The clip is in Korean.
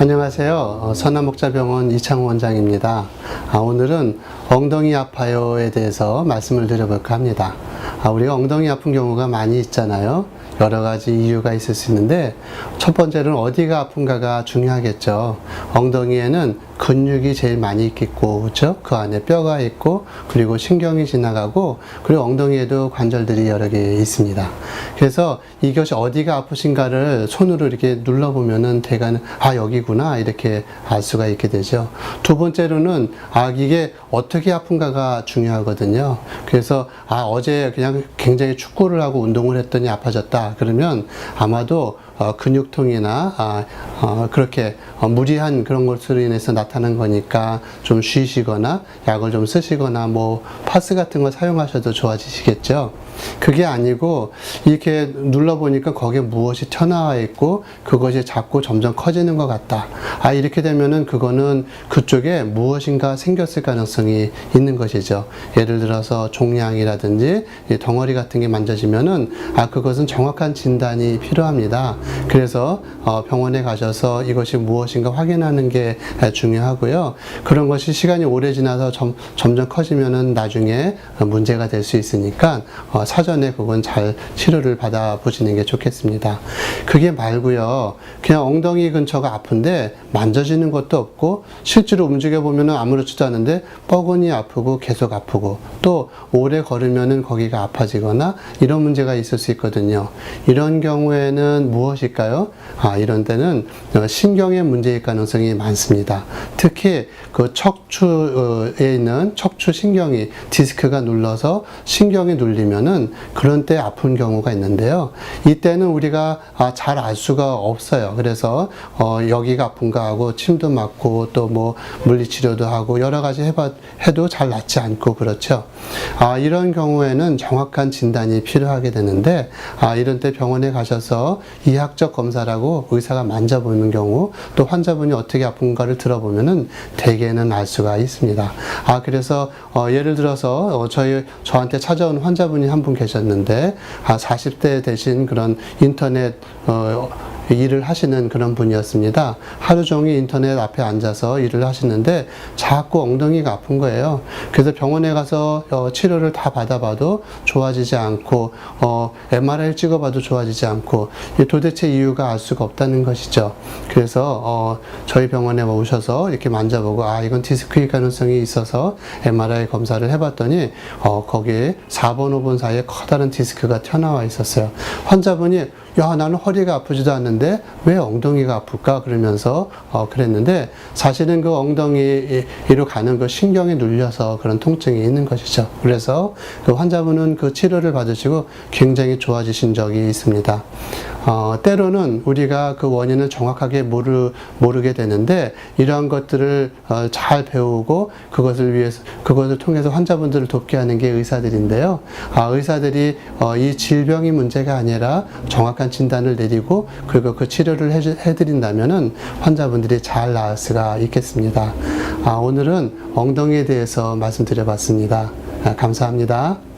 안녕하세요. 어, 선남목자병원 이창호 원장입니다. 아, 오늘은 엉덩이 아파요에 대해서 말씀을 드려볼까 합니다. 아, 우리가 엉덩이 아픈 경우가 많이 있잖아요. 여러 가지 이유가 있을 수 있는데 첫 번째로는 어디가 아픈가가 중요하겠죠. 엉덩이에는 근육이 제일 많이 있겠고, 그렇죠? 그 안에 뼈가 있고, 그리고 신경이 지나가고, 그리고 엉덩이에도 관절들이 여러 개 있습니다. 그래서 이것이 어디가 아프신가를 손으로 이렇게 눌러보면은 대가는 아 여기구나 이렇게 알 수가 있게 되죠. 두 번째로는 아 이게 어떻게 아픈가가 중요하거든요. 그래서 아 어제 그냥 굉장히 축구를 하고 운동을 했더니 아파졌다 그러면 아마도 어, 근육통이나 아, 어, 그렇게 어, 무리한 그런 것으로 인해서 나타 난 거니까 좀 쉬시거나 약을 좀 쓰시거나 뭐 파스 같은 거 사용하셔도 좋아지시겠죠. 그게 아니고 이렇게 눌러보니까 거기에 무엇이 튀어나와 있고 그것이 자꾸 점점 커지는 것 같다. 아 이렇게 되면은 그거는 그쪽에 무엇인가 생겼을 가능성이 있는 것이죠. 예를 들어서 종양이라든지 이 덩어리 같은 게 만져지면은 아 그것은 정확한 진단이 필요합니다. 그래서 어, 병원에 가셔서 이것이 무엇인가 확인하는 게 중요 하고요. 그런 것이 시간이 오래 지나서 점, 점점 커지면은 나중에 문제가 될 수 있으니까 어, 사전에 그건 잘 치료를 받아보시는 게 좋겠습니다. 그게 말고요. 그냥 엉덩이 근처가 아픈데 만져지는 것도 없고 실제로 움직여 보면은 아무렇지도 않은데 뻐근히 아프고 계속 아프고 또 오래 걸으면은 거기가 아파지거나 이런 문제가 있을 수 있거든요. 이런 경우에는 무엇일까요? 아, 이런 때는 어, 신경의 문제일 가능성이 많습니다. 특히 그 척추에 있는 척추 신경이 디스크가 눌러서 신경이 눌리면은 그런 때 아픈 경우가 있는데요. 이때는 우리가 아, 잘 알 수가 없어요. 그래서 어, 여기가 아픈가 하고 침도 맞고 또 뭐 물리치료도 하고 여러 가지 해봐, 해도 잘 낫지 않고 그렇죠. 아, 이런 경우에는 정확한 진단이 필요하게 되는데 아, 이런 때 병원에 가셔서 이학적 검사라고 의사가 만져보는 경우 또 환자분이 어떻게 아픈가를 들어보 면은 대개는 알 수가 있습니다. 아, 그래서 어, 예를 들어서 어, 저희 저한테 찾아온 환자분이 한 분 계셨는데 아, 40대 되신 그런 인터넷 어, 일을 하시는 그런 분이었습니다. 하루 종일 인터넷 앞에 앉아서 일을 하시는데 자꾸 엉덩이가 아픈 거예요. 그래서 병원에 가서 어, 치료를 다 받아봐도 좋아지지 않고 어, MRI 찍어봐도 좋아지지 않고 이 도대체 이유가 알 수가 없다는 것이죠. 그래서 어, 저희 병원에 오셔서 이렇게 만져보고 아 이건 디스크일 가능성이 있어서 MRI 검사를 해봤더니 어, 거기에 4번, 5번 사이에 커다란 디스크가 튀어나와 있었어요. 환자분이 야 나는 허리가 아프지도 않는데 왜 엉덩이가 아플까 그러면서 어, 그랬는데 사실은 그 엉덩이로 가는 그 신경이 눌려서 그런 통증이 있는 것이죠. 그래서 그 환자분은 그 치료를 받으시고 굉장히 좋아지신 적이 있습니다. 어, 때로는 우리가 그 원인을 정확하게 모르, 모르게 되는데 이러한 것들을 어, 잘 배우고 그것을 위해서 그것을 통해서 환자분들을 돕게 하는 게 의사들인데요. 아, 의사들이 어, 이 질병이 문제가 아니라 정확한 진단을 내리고 그리고 그 치료를 해주, 해드린다면은 환자분들이 잘 나을 수가 있겠습니다. 아, 오늘은 엉덩이에 대해서 말씀드려봤습니다. 아, 감사합니다.